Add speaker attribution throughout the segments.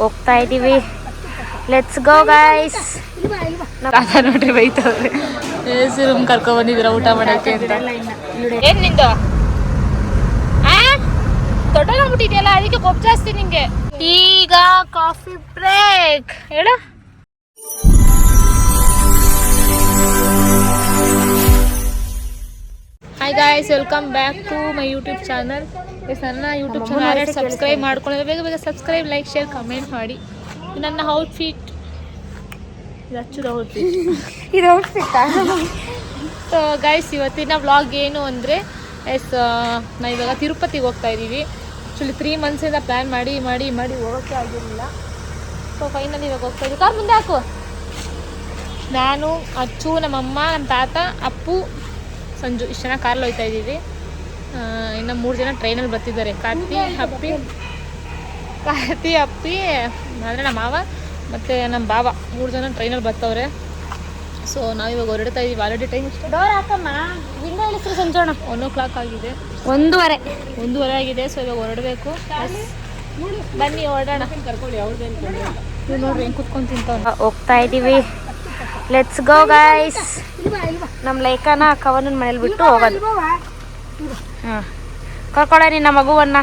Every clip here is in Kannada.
Speaker 1: ಹೋಗ್ತಾ ಇದೀವಿ ಲೆಟ್ಸ್ ಗೋ ಗೈಸ್ ನೋಡ್ರಿ ಬೈತವ್ರಿ. ಎಸಿ ರೂಮ್ ಕರ್ಕೊಂಡ್ ಬಂದಿದ್ರ ಊಟ ಮಾಡಕ್ಕೆ ಅಂತ? ಏನ್ ನಿಂದು? ತೊಟ್ಟೋಗ್ಬಿಟ್ಟಿದೆಯಲ್ಲ ಅದಕ್ಕೆ ಕೊಬ್ಬು ಜಾಸ್ತಿ ನಿಂಗೆ. ಈಗ ಕಾಫಿ ಬ್ರೇಕ್ ಹೇಳು. Hi guys welcome back to my YouTube channel ನನ್ನ ಯೂಟ್ಯೂಬ್ ಚಾನಲ್ ಸಬ್ಸ್ಕ್ರೈಬ್ ಮಾಡ್ಕೊಳ್ಳಿ ಬೇಗ ಬೇಗ ಸಬ್ಸ್ಕ್ರೈಬ್ ಲೈಕ್ ಶೇರ್ ಕಮೆಂಟ್ ಮಾಡಿ. ನನ್ನ ಔಟ್ಫಿಟ್ ಇದು ಹಚ್ಚದ ಔಟ್ಫಿಟ್
Speaker 2: ಇದು ಔಟ್ಫಿಟ್
Speaker 1: ಸೊ ಗೈಸ್ ಇವತ್ತಿನ ವ್ಲಾಗ್ ಏನು ಅಂದರೆ ಎಸ್ ನಾ ಇವಾಗ ತಿರುಪತಿಗೆ ಹೋಗ್ತಾ ಇದ್ದೀವಿ. ಆ್ಯಕ್ಚುಲಿ ತ್ರೀ ಮಂತ್ಸಿಂದ ಪ್ಲ್ಯಾನ್ ಮಾಡಿ ಮಾಡಿ ಮಾಡಿ ಹೋಗೋಕ್ಕೆ ಆಗಿರಲಿಲ್ಲ ಸೊ ಫೈನಲ್ ಇವಾಗ ಹೋಗ್ತಾ ಇದ್ದೀವಿ. ಕಾರ್ ಮುಂದೆ ಹಾಕು. ನಾನು ಅಚ್ಚು ನಮ್ಮಮ್ಮ ನಮ್ಮ ತಾತ ಅಪ್ಪು ಸಂಜು ಇಷ್ಟು ಜನ ಕಾರಲ್ಲಿ ಹೋಗ್ತಾ ಇದ್ದೀವಿ. ಇನ್ನು ಮೂರು ಜನ ಟ್ರೈನಲ್ಲಿ ಬರ್ತಿದ್ದಾರೆ. ಕಾರ್ತಿ ಅಪ್ಪಿ. ಕಾರ್ತಿ ಅಪ್ಪಿ ಅಂದರೆ ನಮ್ಮ ಮಾವ ಮತ್ತು ನಮ್ಮ ಬಾವ ಮೂರು ಜನ ಟ್ರೈನಲ್ಲಿ ಬರ್ತವ್ರೆ. ಸೊ ನಾವಿವಾಗ ಹೊರಡ್ತಾ ಇದ್ದೀವಿ ಆಲ್ರೆಡಿ ಟೈಮ್ ಇಷ್ಟ.
Speaker 2: ಡೋರ್ ಹಾಕಮ್ಮ. ವಿಂಡೋ ಇಳಿಸ್ರಿ ಸಂಜೋಣ.
Speaker 1: ಒನ್ ಓ ಕ್ಲಾಕ್ ಆಗಿದೆ.
Speaker 2: ಒಂದೂವರೆ.
Speaker 1: ಒಂದೂವರೆ ಆಗಿದೆ. ಸೊ ಇವಾಗ ಹೊರಡಬೇಕು. ಬನ್ನಿ ಹೊರಡೋಣ. ನೋಡ್ರಿ ಹೆಂಗೆ ಕುತ್ಕೊಂಡು ತಿಂತಾವ
Speaker 2: ಹೋಗ್ತಾ ಇದೀವಿ. ಲೆಟ್ಸ್ ಗೋ ಗೈಸ್ ನಮ್ಮ ಲೈಕನ ಕವನನ್ ಮನೇಲಿ ಬಿಟ್ಟು ಹೋಗೋದು ಹಾಂ. ಕರ್ಕೊಳ ನಿನ್ನ ಮಗುವನ್ನ.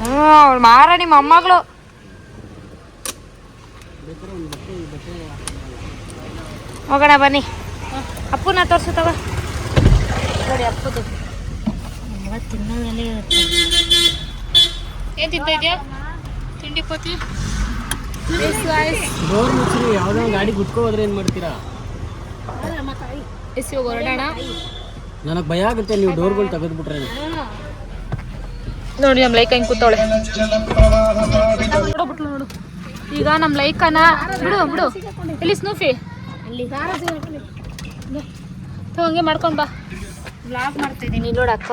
Speaker 2: ಹ್ಞೂ ಅವಳು ಮಾರ ನಿಮ್ಮ ಮೊಮ್ಮಗಳು. ಹೋಗೋಣ ಬನ್ನಿ. ಅಪ್ಪನ ತೋರ್ಸು ತಗೋ. ನೋಡಿ ಅಪ್ಪದು. ಇರುತ್ತೆ.
Speaker 1: ಏನು ತಿಂತ ಇದೆಯಾ? ತಿಂಡಿ ಕೋತಿ
Speaker 3: ಡೋರ್ ಮುಚ್ಚಿರಿ ಯಾವ್ದೋ ಒಂದ್ ಗಾಡಿ ಕುತ್ಕೋ ಹೋದ್ರೆ ಏನ್ ಮಾಡ್ತೀರಾ?
Speaker 1: ಎಸ್ ಇವಾಗ ಹೊರಡೋಣ
Speaker 3: ನನಗ್ ಭಯ ಆಗುತ್ತೆ ನೀವು ಡೋರ್ಗಳು ತೆಗೆದ್ಬಿಟ್ರೆ.
Speaker 1: ನೋಡಿ ನಮ್ಮ ಲೈಕ್ ಹೆಂಗೆ ಕೂತವಳೆ. ನೋಡು ನೋಡು. ಈಗ ನಮ್ಮ ಲೈಕನ ಬಿಡು ಬಿಡು. ಇಲ್ಲಿ ಸ್ನೂಫಿ ಹಂಗೆ ಮಾಡ್ಕೊಂಡು ಬಾ.
Speaker 2: ಬ್ಲಾಗ್ ಮಾಡ್ತಾ ಇದ್ದೀನಿ ನೋಡು ಅಕ್ಕ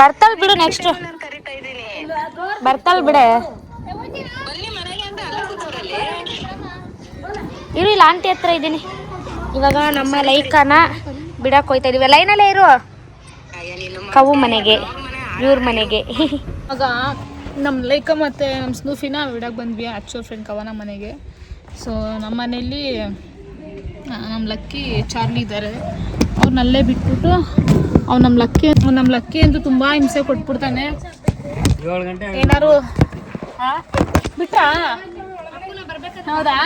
Speaker 2: ಬರ್ತಾಳ ಬಿಡು ನೆಕ್ಸ್ಟ್ ಬರ್ತಾಳ ಬಿಡೆ. ಇರು, ಇಲ್ಲ, ಆಂಟಿ ಹತ್ರ ಇದ್ದೀನಿ. ಇವಾಗ ನಮ್ಮ ಲೈಕನ ಬಿಡಕ್ ಹೋಯ್ತಾ ಇದೀವಿ. ಲೈನಲ್ಲೇ ಇರು. ಕವು ಮನೆಗೆ, ಇವ್ರ ಮನೆಗೆ.
Speaker 1: ಆಗ ನಮ್ಮ ಲೈಕ ಮತ್ತು ನಮ್ಮ ಸ್ನೂಫಿನ ಬಿಡಕ್ಕೆ ಬಂದ್ವಿ ಅಚ್ಚೋ ಫ್ರೆಂಡ್ ಕವನ ಮನೆಗೆ. ಸೊ ನಮ್ಮ ಮನೆಯಲ್ಲಿ ನಮ್ಮ ಲಕ್ಕಿ ಚಾರ್ಲಿ ಇದ್ದಾರೆ ಅವ್ರನ್ನಲ್ಲೇ ಬಿಟ್ಬಿಟ್ಟು ಅವ್ನು ನಮ್ಮ ಲಕ್ಕಿ ನಮ್ಮ ಲಕ್ಕಿ ಅಂತೂ ತುಂಬ ಹಿಂಸೆ ಕೊಟ್ಬಿಡ್ತಾನೆ. ಏನಾರು ಬಿಟ್ರಾ? ಹೌದಾ?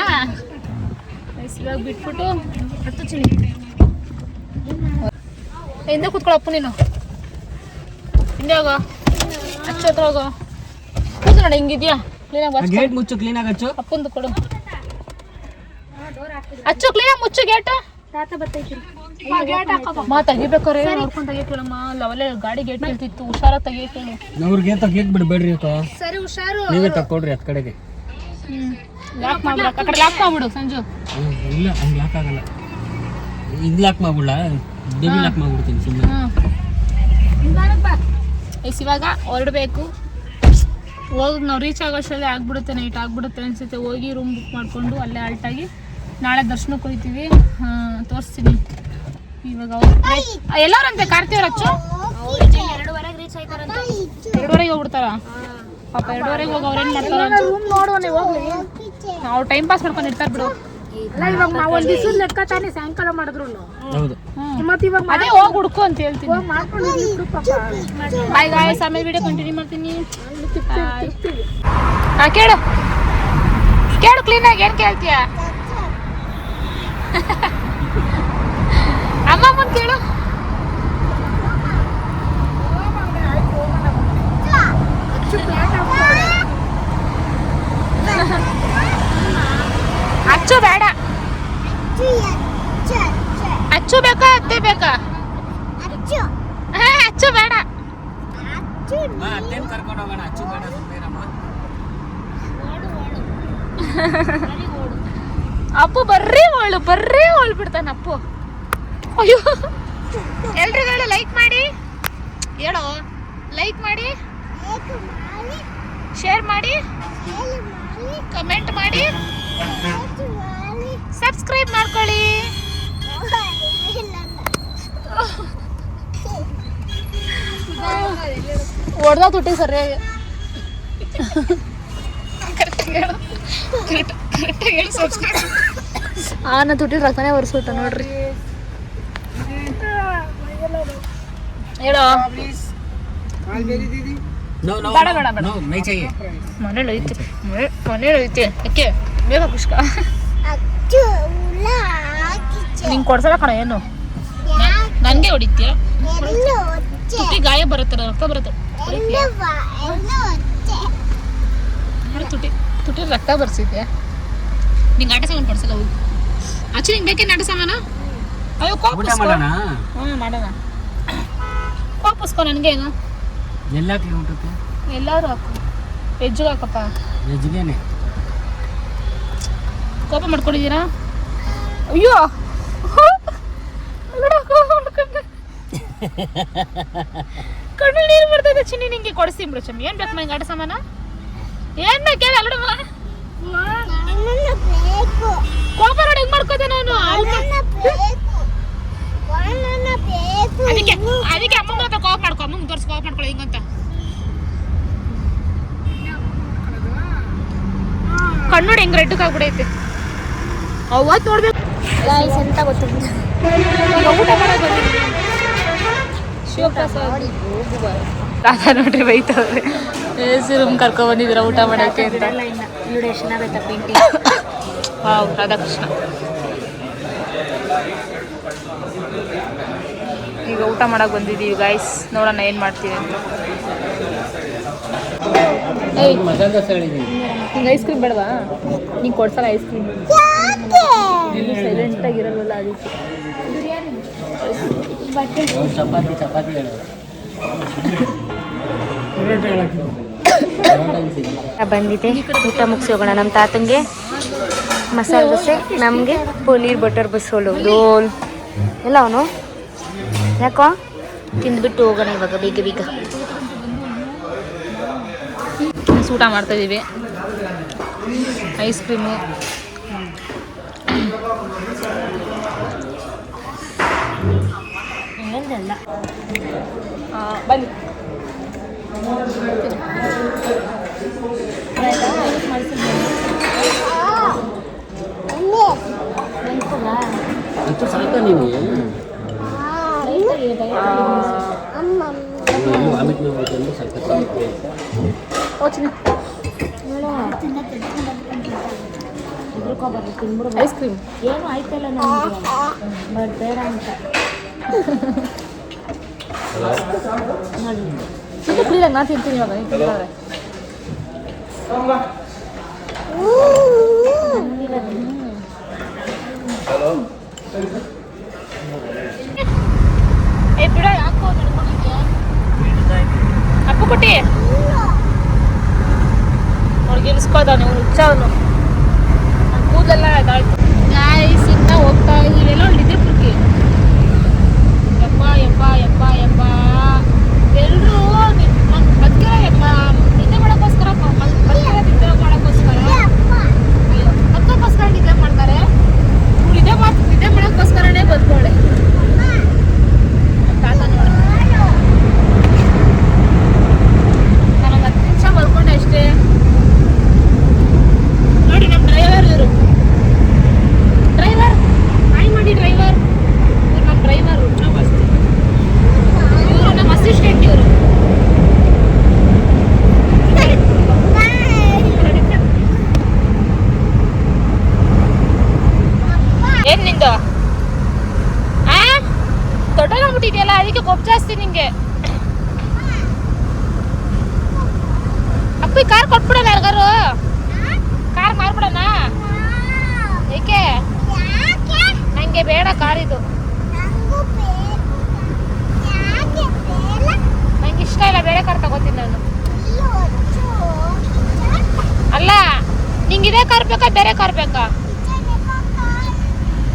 Speaker 1: ಇವಾಗ ಬಿಟ್ಬಿಟ್ಟು ಹತ್ತು ಚಿನಿ ಹಿಂದೆ ಕೂತ್ಕೊಳ್ಳಪ್ಪ ನೀನು. ಹಿಂದೆ ಹೋಗೋ. ಅಚ್ಚು ಹತ್ರ ಹೋಗೋ. ಕೂತು ನೋಡಿ ಹಿಂಗಿದ್ಯಾ? ಕ್ಲೀನಾಗಿ
Speaker 3: ಗೇಟ್ ಮುಚ್ಚು ಕ್ಲೀನ್ ಆಗಿ ಹಚ್ಚು.
Speaker 1: ಅಪ್ಪಂದು ಕೊಡು. ಅಚ್ಚು ಕ್ಲೀನಾಗಿ ಮುಚ್ಚು ಗೇಟು
Speaker 2: ತಾತ ಬರ್ತೈತಿ
Speaker 1: ಮಾ ತೆಗಿಬೇಕಾರೆ ನೋಡ್ಕೊಂಡು ತೆಗಿಯಕ್ಕೇಳಮ್ಮ ಲವಲೆ ಗಾಡಿ ಗೇಟ್ ನಿಲ್ತಿತ್ತು. ಹುಷಾರ ತೆಗಿಯಕ್ಕೇಳು
Speaker 3: ಅವ್ರಿಗೆ ತೆಗಿಯಕ್ ಬಿಡಬೇಡ್ರಿ ಅಕ್ಕ
Speaker 2: ಸರಿ ಹುಷಾರು.
Speaker 3: ನೀವೇ ತಕ್ಕೊಡ್ರಿ ಹತ್ ಕಡೆಗೆ.
Speaker 1: ಲಾಕ್ ಮಾಡ್ಬಿಡ. ಆ ಕಡೆ ಲಾಕ್ ಮಾಡ್ಬಿಡು ಸಂಜು.
Speaker 3: ಇಲ್ಲ ಹಂಗ್ ಲಾಕ್ ಆಗಲ್ಲ. ಇದ್ ಲಾಕ್ ಮಾಡ್ಬಿಡ್ಲ? ಬೇಬಿ ಲಾಕ್ ಮಾಡ್ಬಿಡ್ತೀನಿ ಸುಮ್ಮನೆ
Speaker 1: ಎಸ್ ಇವಾಗ ಹೊರಡಬೇಕು. ಹೋಗಿ ನಾವು ರೀಚ್ ಆಗೋಷ್ಟರಲ್ಲಿ ಆಗ್ಬಿಡುತ್ತೆ ನೈಟ್ ಆಗ್ಬಿಡುತ್ತೆ ಅನ್ಸುತ್ತೆ. ಹೋಗಿ ರೂಮ್ ಬುಕ್ ಮಾಡಿಕೊಂಡು ಅಲ್ಲೇ ಆಲ್ಟಾಗಿ ನಾಳೆ ದರ್ಶನಕ್ಕೆ ಹೋಗ್ತೀವಿ ತೋರಿಸ್ತೀನಿ. ಇವಾಗ ಅವ್ರು ಎಲ್ಲರಂತೆ? ಕಾರ್ತಿವ್ರ ಅಚ್ಚು?
Speaker 2: ಎರಡುವರೆಗೆ
Speaker 1: ಹೋಗ್ಬಿಡ್ತಾರ? ಪಾಪ ಎರಡುವರೆಗೆ ಹೋಗಿ ಅವ್ರೇನು ಮಾಡ್ತಾರ ರೂಮ್ ನೋಡುವ ನೀವು ಹೋಗ್ಲಿ ಅವ್ರು ಟೈಮ್ ಪಾಸ್ ಮಾಡ್ಕೊಂಡು ಇರ್ತಾರೆ ಬಿಡು.
Speaker 2: ಇವಾಗ ನಾವು ಒಂದು ದಿವಸ ಲೆಕ್ಕ ತಾನೇ ಸಾಯಂಕಾಲ ಮಾಡಿದ್ರು
Speaker 3: ಹೌದು.
Speaker 2: ಮತ್ತೆ ಇವಾಗ
Speaker 1: ಅದೇ ಹೋಗಿ ಹುಡ್ಕು ಅಂತ ಹೇಳ್ತೀನಿ. ಬಾಯ್ ಗಾಯ್ಸ್ ಆಮೇಲೆ ವಿಡಿಯೋ ಕಂಟಿನ್ಯೂ ಮಾಡ್ತೀನಿ. ಕೇಳು. ಕೇಳು ಕ್ಲೀನಾಗಿ ಏನು ಕೇಳ್ತೀಯ? ಅಮ್ಮ ಮುಂದೆ ಕೇಳು. ಅಚ್ಚು ಬೇಡ. ಅಚ್ಚು ಬೇಕಾ ಅತ್ತೆ ಬೇಕಾ? ಅಚ್ಚು ಬೇಡ.
Speaker 3: ಕರ್ಕೊಂಡು ಹೋಗೋಣ. ಅಚ್ಚು ಬೇಡ
Speaker 1: ಅಪ್ಪು, ಬರ್ರಿ ಅವಳು ಬರ್ರಿ ಅವಳು ಬಿಡ್ತಾನೆ ಅಪ್ಪು. ಅಯ್ಯೋ. ಎಲ್ರಿಗೂ ಲೈಕ್ ಮಾಡಿ? ಹೇಳೋ? ಲೈಕ್ ಮಾಡಿ? ಶೇರ್ ಮಾಡಿ? ಕಮೆಂಟ್ ಮಾಡಿ? ಸಬ್ಸ್ಕ್ರೈಬ್ ಮಾಡ್ಕೊಳ್ಳಿ. ಹೊಡೆದ ತುಟ್ಟಿ ಸರಿಯಾಗಿ. ಕರೆಕ್ಟ್ ಹೇಳು
Speaker 3: ಕರೆಕ್ಟ್
Speaker 1: ಹೇಳಿ? ಸಬ್ಸ್ಕ್ರೈಬ್ ಆ
Speaker 3: ನಾ
Speaker 1: ರೊಕ್ಕನೇ ನೋಡ್ರಿ ಹೇಳೋ ಬೇಡ ಬೇಗ ನಿಂಗೆ ಕೊಡ್ಸಲ್ಲ ಕಣ ಏನು? ನನಗೆ ಹೊಡಿತೀಯ? ತುಟಿ ಗಾಯ ಬರುತ್ತಲ್ಲ ರಕ್ತ ಬರುತ್ತೆ. ತುಟಿ ತುಟಿ ರಕ್ತ ಬರ್ಸಿದ್ಯಾ? ನಿಂಗೆ ಆಟ ಸಾಮಾನು ಕೊಡ್ಸಲ್ಲ ಹೋಗಿ. ಅಚ್ಚು ನಿಂಗೆ ಬೇಕೇನು ಆಟ ಸಾಮಾನ? ಅಯ್ಯೋ
Speaker 3: ಕೋಪಿಸ್ಕೋ. ಮಾಡೋಣ?
Speaker 1: ಹ್ಞೂ ಮಾಡೋಣ. ಕೋಪಿಸ್ಕೊ ನನಗೆ ಏನು
Speaker 3: ಎಲ್ಲ ಊಟಕ್ಕೆ?
Speaker 1: ಎಲ್ಲರೂ ಹಾಕು. ವೆಜ್ಜಿಗೆ ಹಾಕಪ್ಪ.
Speaker 3: ವೆಜ್ಗೇನೆ
Speaker 1: ಕೋಪ ಮಾಡ್ಕೊಂಡಿದ್ದೀರಾ? ಅಯ್ಯೋ. ನೋಡು, ಕೋಪ ಮಾಡ್ಕೊಂಡೆ. ಕಣ್ಣಲ್ಲಿ ನೀರು ಬರ್ತದೆ ಚಿನ್ನಿ ನಿಂಗೆ ಕೊಡಿಸ್ತೀನಿ ಬಿಡು ಚಮ್ಮಿ. ಏನು ಬೇಕು ನಂಗೆ ಆಟ ಸಾಮಾನ? ಏನು ಬೇಕು ಹೇಳ ಅಲ್ಲಡಮ್ಮ ಕೋಪ ನೋಡಿ ಹೆಂಗ್ ಮಾಡ್ಕೋದೆ ನಾನು? ಅದಕ್ಕೆ ಅದಕ್ಕೆ ಅಮ್ಮಂಗ ಹತ್ರ ಕೋಪ ಮಾಡ್ಕೊ ಅಮ್ಮಂಗ್ ತೋರ್ಸ್ ಕೋಪ ಮಾಡ್ಕೊಳ್ಳಿ ಹಿಂಗಂತ ಕಣ್ಣು ನೋಡಿ ಹೆಂಗ್ ರೆಡ್ ಆಗ್ಬಿಡೈತೆ. ಅವತ್ತು ನೋಡ್ಬೇಕು.
Speaker 2: ಗೊತ್ತಿಲ್ಲ
Speaker 1: ಊಟ. ಶಿವಪ್ರಸಾದ್. ತಾತ ನೋಡ್ರಿ ಬೈತವ್ರೆ. ಎಸಿ ರೂಮ್ ಕರ್ಕೊ ಬಂದಿದ್ದೀರಾ ಊಟ ಮಾಡಕ್ಕೆ ಅಂತ? ವಾವ್ ರಾಧಾಕೃಷ್ಣ. ಈಗ ಊಟ ಮಾಡಕ್ ಬಂದಿದ್ದೀವಿ ಗಾಯ್ಸ್ ನೋಡೋಣ ಏನು ಮಾಡ್ತೀವಿ ಅಂತ. ನಿಂಗೆ ಐಸ್ ಕ್ರೀಮ್ ಬೇಡವಾ? ನೀನು ಕೊಡ್ಸಲ್ಲ ಐಸ್ ಕ್ರೀಮ್ ನೀನು ಸೈಲೆಂಟ್ ಆಗಿರಲ್ವಲ್ಲ ಅದಕ್ಕೆ.
Speaker 3: ಚಪಾತಿ ಚಪಾತಿ
Speaker 2: ಬಂದಿದೆ ಊಟ ಮುಗಿಸಿ ಹೋಗೋಣ ನಮ್ಮ ತಾತಂಗೆ. ಮಸಾಲೆ ದೋಸೆ ನಮಗೆ ಪನ್ನೀರ್ ಬಟರ್ ಬಸೋಳು ರೋಲ್ ಎಲ್ಲ ಅವನು. ಯಾಕೋ? ತಿಂದ್ಬಿಟ್ಟು ಹೋಗೋಣ ಇವಾಗ ಬೇಗ ಬೇಗ.
Speaker 1: ಊಟ ಮಾಡ್ತಾ ಇದೀವಿ. Ice cream. ಬನ್ನಿ.
Speaker 3: ಅಂತೂ ಸಾಕ ನೀವು ವಾಮಿಟ್
Speaker 1: ಓ ಚಿನ್ನ ಐಸ್ ಕ್ರೀಮ್
Speaker 2: ಏನು ಆಯ್ತಲ್ಲ ನಾನು ಬಟ್ ಬೇಡ ಅಂತ
Speaker 1: ಚಿಕ್ಕ ಫ್ರೀದಾಗ ನಾ ತಿಂತೀನಿ ಇವಾಗ ನೀನು ತಿಂತಾರೆ ಏ ಬಿಡ ಯಾಕೋ ನಡ್ಕೊಂಡಿದ್ಯಾ ಅಪ್ಪು ಕುಟ್ಟಿ ಅವ್ರಿಗೆ ಇಳಿಸ್ಕೋದ ನೀವು ಹುಚ್ಚ ಅವನು ಕೂದಲೆಲ್ಲ ಇದಾಯ್ತು ಗಾಯ್ಸ್ ಇನ್ನ ಹೋಗ್ತಾ ಇದೀವೆಲ್ಲ ನಿದ್ರೆ ಪುರ್ಕಿ ಯಪ್ಪ ಯಪ್ಪ ಯಪ್ಪ ಯಪ್ಪ ಎಲ್ಲರೂ ಬದುಕಿರೋ ಯಪ್ಪ ನಿದ್ದೆ ಮಾಡೋಕ್ಕೋಸ್ಕರ ಬದುಕಿರೋ ನಿದ್ದೆ ಮಾಡೋಕ್ಕೋಸ್ಕರ ಅಯ್ಯೋ ಬದುಕೋಕ್ಕೋಸ್ಕರ ನಿದ್ದೆ ಮಾಡ್ತಾರೆ ಇವ್ರು ನಿದ್ದೆ ಮಾಡ್ ನಿದ್ದೆ ಮಾಡೋಕ್ಕೋಸ್ಕರನೇ ಬದುಕೋಳೆ ತಾತ ನೋಡಿ ನಾನು ಹತ್ತು ನಿಮಿಷ ಮಲ್ಕೊಂಡೆ ಅಷ್ಟೇ ನೋಡಿ ನಮ್ಮ ಡ್ರೈವರ್ ಇವರು ಡ್ರೈವರ್ ಹಾಯ್ ಮಾಡಿ ಡ್ರೈವರ್ ಇವ್ರು ನಮ್ಮ ಡ್ರೈವರು ಇವರು ನಮ್ಮ ಅಸಿಸ್ಟೆಂಟ್ ಇವರು ಏನ್ ನಿಂದು ಆ? ದೊಡ್ಡದಾಗ್ಬಿಟ್ಟಿದೆಯಲ್ಲ, ಅದಕ್ಕೆ ಕೊಬ್ಬು ಜಾಸ್ತಿ ನಿಂಗೆ. ಅಪ್ಪಿ, ಕಾರ್ ಕೊಟ್ಬಿಡೋಣ ಯಾರಿಗಾರು? ಕಾರ್ ಮಾರ್ಬಿಡೋಣ? ಏಕೆ? ನಂಗೆ ಬೇಡ ಕಾರ್ ಇದು. ನಂಗೆ ಇಷ್ಟ ಇಲ್ಲ, ಬೇರೆ ಕಾರ್ ತಗೋತೀನಿ ನಾನು. ಅಲ್ಲ, ನಿಂಗೆ ಇದೇ ಕಾರ್ ಬೇಕಾ, ಬೇರೆ ಕಾರ್ ಬೇಕಾ?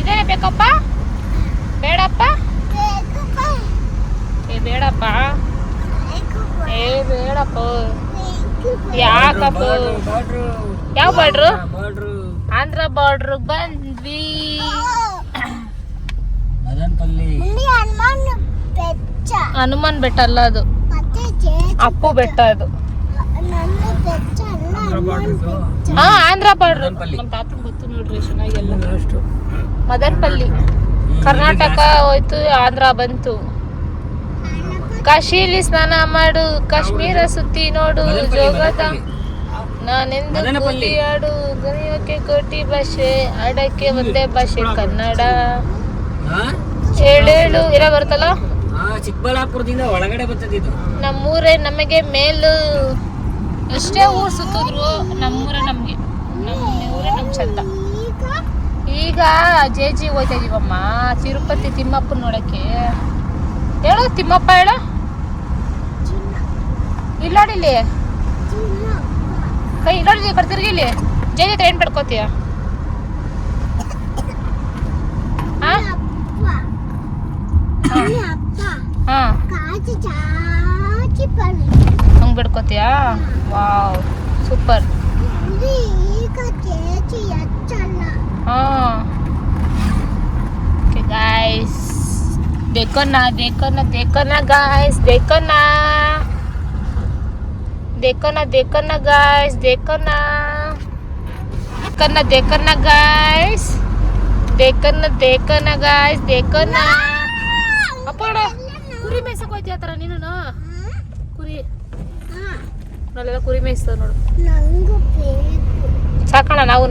Speaker 1: ಇದೇನೇ ಬೇಕಪ್ಪ? ಬೇಡಪ್ಪ? ಏ ಬೇಡಪ್ಪ. ಏ ಬೇಡಪ್ಪ. ಯಾಕಪ್ಪ? ಯಾವ ಬಾರ್ಡ್ರು
Speaker 3: ಬಾರ್ಡ್ರು
Speaker 1: ಆಂಧ್ರ ಬಾರ್ಡ್ರಿಗೆ ಬಂದ್ವಿ. ಹನುಮಾನ್ ಬೆಟ್ಟ ಅಲ್ಲ ಅದು. ಅಪ್ಪು ಬೆಟ್ಟ ಇದು ಹಾ ಆಂಧ್ರ ಬಾರ್ಡ್ರ್ ನಮ್ಮ ತಾತನ ಗೊತ್ತು ನೋಡ್ರಿ ಚೆನ್ನಾಗೆಲ್ಲ ಮದನ್ಪಲ್ಲಿ. ಕರ್ನಾಟಕ ಹೋಯ್ತು ಆಂಧ್ರ ಬಂತು. ಕಾಶಿಲಿ ಸ್ನಾನ ಮಾಡು ಕಾಶ್ಮೀರ ಸುತ್ತಿ ನೋಡು ಜೋಗದ. ನಾನೆಂದು. ಆಡು ಗಣಿಯೋಕೆ ಕೋಟಿ ಭಾಷೆ ಆಡಕ್ಕೆ ಒಂದೇ ಭಾಷೆ ಕನ್ನಡ. ಹೇಳೇಳು ಇರ ಬರ್ತಲ್ಲ
Speaker 3: ಚಿಕ್ಕಬಳ್ಳಾಪುರದಿಂದ ಒಳಗಡೆ ಬರ್ತದೆ ಇದು.
Speaker 1: ನಮ್ಮೂರೇ ನಮಗೆ ಮೇಲು. ಎಷ್ಟೇ ಊರು ಸುತ್ತಿದ್ರು ನಮ್ಮೂರ ನಮಗೆ ನಮ್ಮ ಊರೇ ನಮ್ ಚಂದ. ಈಗ ಜೆ ಜಿ ಹೋಯ್ತಾ ಇದೀವಮ್ಮ. ತಿರುಪತಿ ತಿಮ್ಮಪ್ಪ ನೋಡಕ್ಕೆ. ಹೇಳು ತಿಮ್ಮಪ್ಪ ಹೇಳು. ಇಲ್ಲ ನೋಡಿ ಇಲ್ಲಿ. ಕೈ ನೋಡಿ ಕಡೆ ತಿರ್ಗಿ ಇಲ್ಲಿ. ಜೆ ಜಿ ಟ್ರೈನ್ ಪಡ್ಕೋತೀಯ? ಹಾ. ಹಾ ಹಂಗೆ ಬಿಡ್ಕೋತೀಯಾ? Wow super. ಹಾಂ. ಗಾಯ್ಸ್ ದೇಕೋನ ದೇಕೋನ ದೇಕೋನ ಗಾಯ್ಸ್ ದೇಕೋನ ದೇಕೋನ ದೇಕೋನ ಗಾಯ್ಸ್ ದೇಕೋನ ದೇಕೋನ ದೇಕೋನ ಗಾಯ್ಸ್ ದೇಕೋನ ದೇಕೋನ ಗಾಯ್ಸ್ ದೇಕೋನ ಅಪ್ಪ ಕುರಿ ಮೇಯ್ಸಕ್ ಹೋಯ್ತಿ ಆತರ ನೀನು ಕುರಿ. ಅಲ್ಲೆಲ್ಲ ಕುರಿ ಮೇಯಿಸ್ತಾವ ನೋಡು. ಸಾಕೋಣ ನಾವು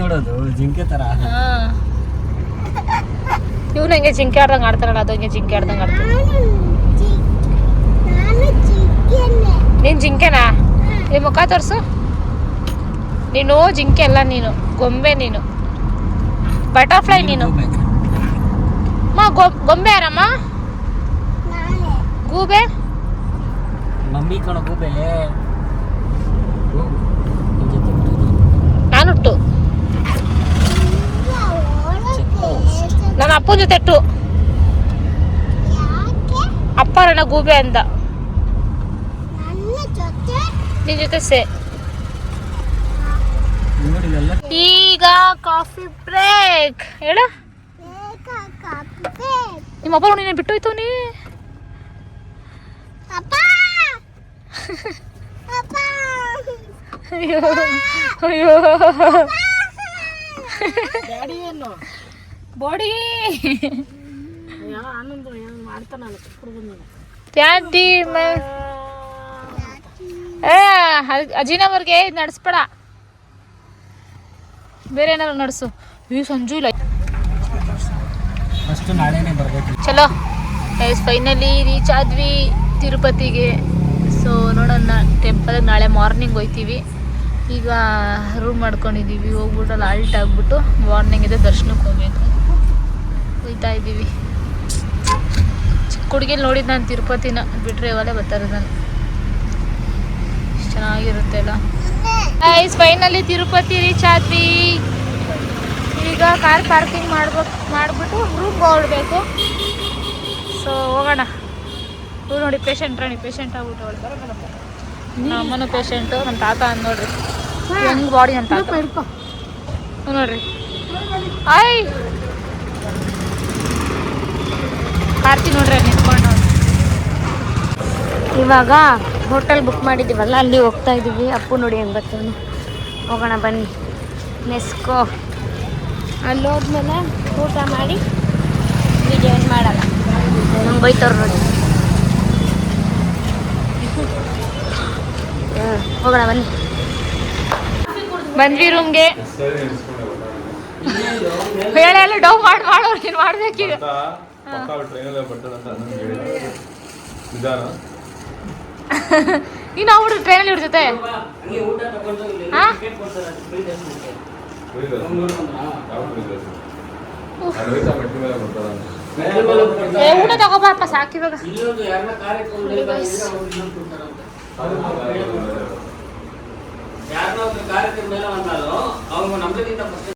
Speaker 3: ನೋಡೋದು ಜಿಂಕೆ ತರ.
Speaker 1: ಇವನು ಹಂಗೆ ಜಿಂಕೆ ಆಡ್ದಂಗೆ ಆಡ್ತಾರಲ್ಲ ಅದು ಹಂಗೆ ಜಿಂಕೆ ಆಡ್ದಂಗೆ ಆಡ್ತಾನೆ ನೀನು ಜಿಂಕೆನಾ? ನಿಮ್ಮ ಮುಖ ತೋರಿಸು. ನೀನು ಜಿಂಕೆ ಅಲ್ಲ ನೀನು ಗೊಂಬೆ ನೀನು. ಬಟರ್ಫ್ಲೈ ನೀನು ಮಾ ಗೊ- ಗೊಂಬೆ ಯಾರಮ್ಮ? ಗೂಬೆ?
Speaker 3: ಮಮ್ಮಿ ಕಣ ಬೆಲೆ.
Speaker 1: ನಾನುಟ್ಟು. ನನ್ನ ಅಪ್ಪನ ಜೊತೆ ಇಟ್ಟು. ಅಪ್ಪ ನನ್ನ ಗೂಬೆ ಅಂದ. ನಿನ್ ಜೊತೆ ಸೇ. ಈಗ ಕಾಫಿ ಬ್ರೇಕ್. ಹೇಳು. ನಿಮ್ಮ ಅಪ್ಪ ನೀನು ಬಿಟ್ಟು ಹೋಯ್ತು ನೀ ಅಯ್ಯೋ ಅಯ್ಯೋ. ಬಾಡಿ ಪ್ಯಾಂಟಿ ಏ ಅಜಿನವರ್ಗೆ ನಡೆಸ್ಬೇಡ. ಬೇರೆ ಏನಾದ್ರು ನಡೆಸು. ಈ ಸಂಜು ಇಲ್ಲ.
Speaker 3: ಫಸ್ಟ್ ನಾಳೆನೇ ಬರ್ಬೇಕು.
Speaker 1: ಚಲೋ. ಫೈನಲಿ ರೀಚ್ ಆದ್ವಿ ತಿರುಪತಿಗೆ. ಟೆಂಪಲ್ಗೆ ನಾಳೆ ಮಾರ್ನಿಂಗ್ ಹೋಗ್ತೀವಿ ಈಗ ರೂಮ್ ಮಾಡ್ಕೊಂಡಿದ್ದೀವಿ ಹೋಗ್ಬಿಟ್ಟು ಅಲ್ಲಿ ಆಲ್ಟ್ ಆಗ್ಬಿಟ್ಟು ಮಾರ್ನಿಂಗ್ ಇದೆ ದರ್ಶನಕ್ಕೆ ಹೋಗ್ಬೇಕು. ಹೋಯ್ತಾ ಇದ್ದೀವಿ. ಚಿಕ್ಕ ಹುಡುಗಿಲಿ ನೋಡಿದ್ದು ನಾನು ತಿರುಪತಿನ ಬಿಟ್ಟರೆ ಇವಾಗಲೇ ಬರ್ತಾರೆ ನಾನು ಚೆನ್ನಾಗಿರುತ್ತೆ ಅಲ್ಲ ಫೈನಲಿ ತಿರುಪತಿ ರೀಚ್ ಆದ್ವಿ. ಈಗ ಕಾರ್ ಪಾರ್ಕಿಂಗ್ ಮಾಡ್ಬೇಕು, ಮಾಡಿಬಿಟ್ಟು ರೂಮ್ಗೆ ಹೊರಡಬೇಕು. ಸೊ ಹೋಗೋಣ. ನೋಡಿ ಪೇಷಂಟ್ ರಾಣಿ ಪೇಷಂಟ್ ಆಗ್ಬಿಟ್ಟು ಅವಳು ಅಮ್ಮನೂ ಪೇಷಂಟು ನಮ್ಮ ತಾತ ಅಂದ್ ನೋಡ್ರಿ. ಹೆಂಗ್ ಬಾಡಿ ನಮ್ಮ ತಾತ? ನೋಡ್ರಿ. ಆಯ್ ಕಾರ್ತಿ ನೋಡ್ರಿ ನಿಂತ್ಕೊಂಡು
Speaker 2: ಇವಾಗ ಹೋಟೆಲ್ ಬುಕ್ ಮಾಡಿದ್ದೀವಲ್ಲ ಅಲ್ಲಿ ಹೋಗ್ತಾ ಇದ್ದೀವಿ ಅಪ್ಪು ನೋಡಿ ಹೆಂಗೆ ಬರ್ತಾನೆ. ಹೋಗೋಣ ಬನ್ನಿ. ನೆಸ್ಕೋ ಅಲ್ಲಿ ಹೋದ್ಮೇಲೆ ಊಟ ಮಾಡಿ ವಿಡಿಯೋ ಏನು ಮಾಡಲ್ಲ. ನಂಗೆ ಬೈತವ್ರು ನೋಡಿ. ಹೋಗೋಣ ಬನ್ನಿ.
Speaker 1: ಬಂದ್ವಿ ರೂಮ್ಗೆ ಹೇಳ ಡೌ ಮಾಡಿ ಮಾಡೋರು ನೀನು ಮಾಡ್ಬೇಕೀಗ ನೀನು ಅವ್ರು ಟ್ರೈನಲ್ಲಿ ಇವ್ರ ಜೊತೆ?
Speaker 3: ಊಟ
Speaker 1: ತಗೋಬಾರಪ್ಪ ಸಾಕಿವಾಗ
Speaker 3: யாருன்னா ஒரு காரியத்துக்கு மேல வந்தாலும் அவங்க நம்மளுக்கு இந்த